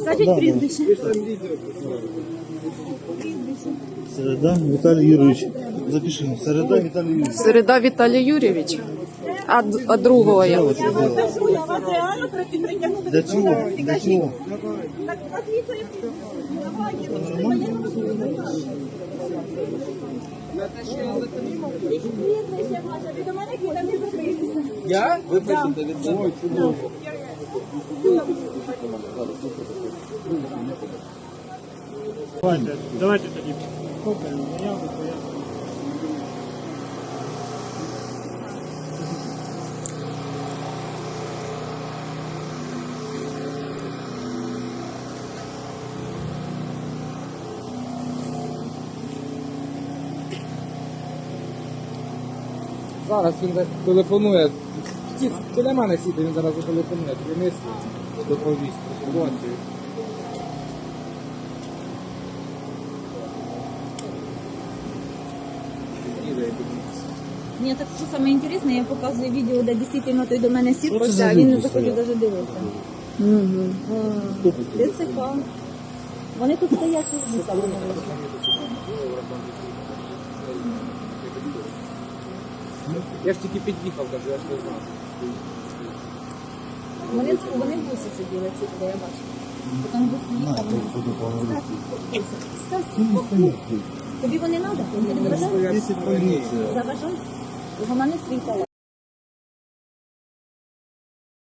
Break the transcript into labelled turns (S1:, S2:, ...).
S1: Скажіть прізвище.
S2: Середа Віталій Юрійович. Запишемо. Середа Віталій Юрійович.
S3: Середа Віталій Юрійович. А, а другого я.
S1: Вас реально.
S2: Для чого? Для чого?
S1: Так.
S4: Я? Ви пишете від себе?
S5: Давайте, давайте тоді копаємо заяву, пояснимо.
S4: Зараз він телефонує. Ті, Біля мене сіти, він зараз зателефонує. Керівництво доповість про ситуацію. Їде, я думаю.
S1: Ні, так що саме інтересне, я показую відео, де дійсно той до мене
S2: це за
S1: а він не
S2: люди
S1: навіть дивитися.
S3: Угу.
S1: ДЦК. Вони тут стоять із буса, вони вийшли.
S4: Я ж тільки під'їхав, кажу, я ж не знав.
S1: Вони, вони в бусі сиділи, ці, де я бачу. Потім бус їхав. Стас, успокойся. Стас, успокойся. Тобі вони треба? Тобі не заважають? Заважають? Вона не свій телефон.